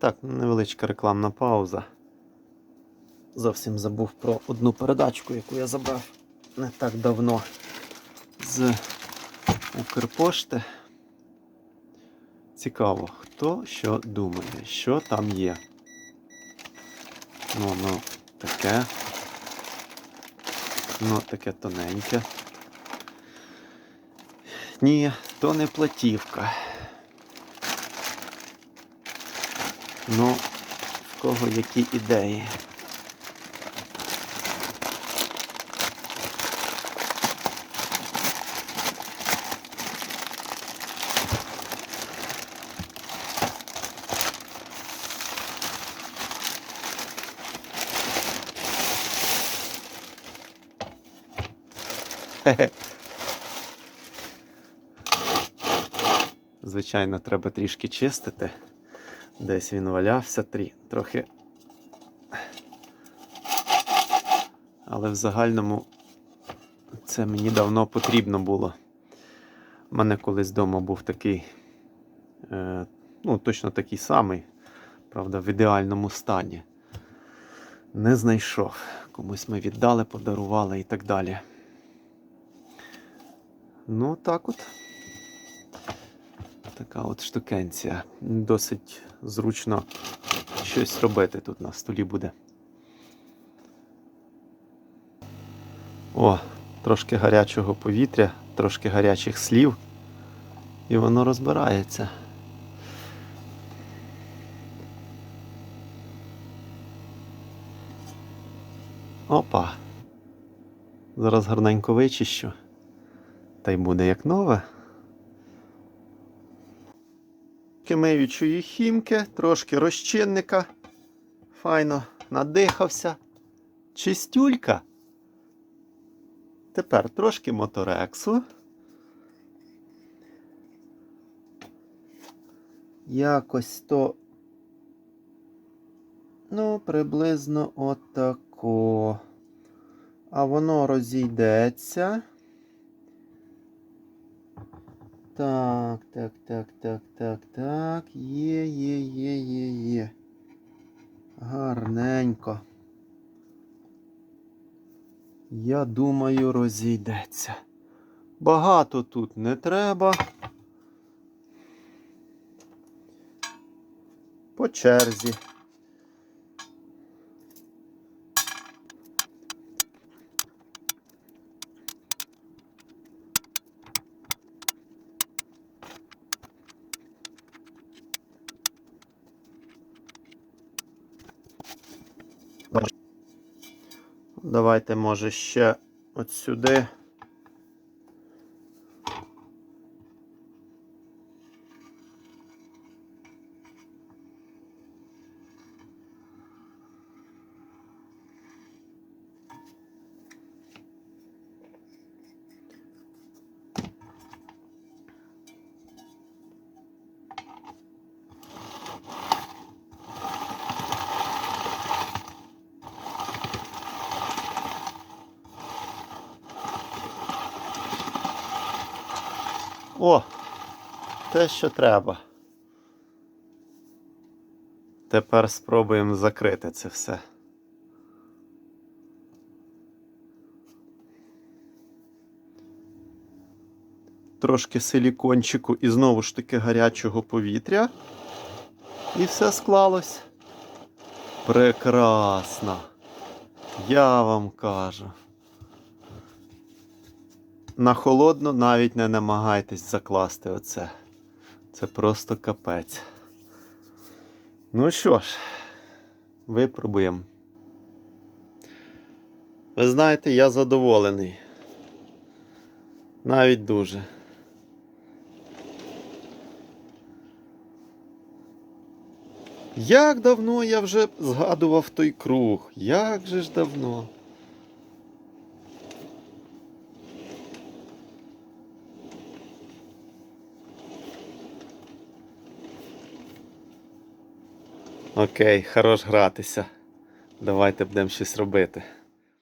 Так, невеличка рекламна пауза. Зовсім забув про одну передачку, яку я забрав не так давно з Укрпошти. Цікаво, хто що думає, що там є. Ну, ну, таке. Ну, таке тоненьке. Ні, то не платівка. Ну, в кого які ідеї? Звичайно, треба трішки чистити. Десь він валявся трі, трохи. Але в загальному це мені давно потрібно було. У мене колись вдома був такий, е, ну, точно такий самий, правда, в ідеальному стані. Не знайшов. Комусь ми віддали, подарували і так далі. Ну, так от. Така от штукенція. Досить зручно щось робити тут на столі буде. О, трошки гарячого повітря, трошки гарячих слів. І воно розбирається. Опа. Зараз гарненько вичищу. Та й буде як нове. Трошки миючої хімки, трошки розчинника. Файно надихався. Чистюлька. Тепер трошки моторексу. Якось то. Ну, приблизно отако. А воно розійдеться. Так, так, так, так, так, так. Є, є, є, є, є. Гарненько. Я думаю, розійдеться. Багато тут не треба. По черзі. Давайте, може, ще от сюди. О, те, що треба. Тепер спробуємо закрити це все. Трошки силікончику і знову ж таки гарячого повітря. І все склалось. Прекрасно. Я вам кажу. На холодно навіть не намагайтесь закласти оце. Це просто капець. Ну що ж, випробуємо. Ви знаєте, я задоволений. Навіть дуже. Як давно я вже згадував той круг? Як же ж давно? Окей, хорош гратися. Давайте будемо щось робити.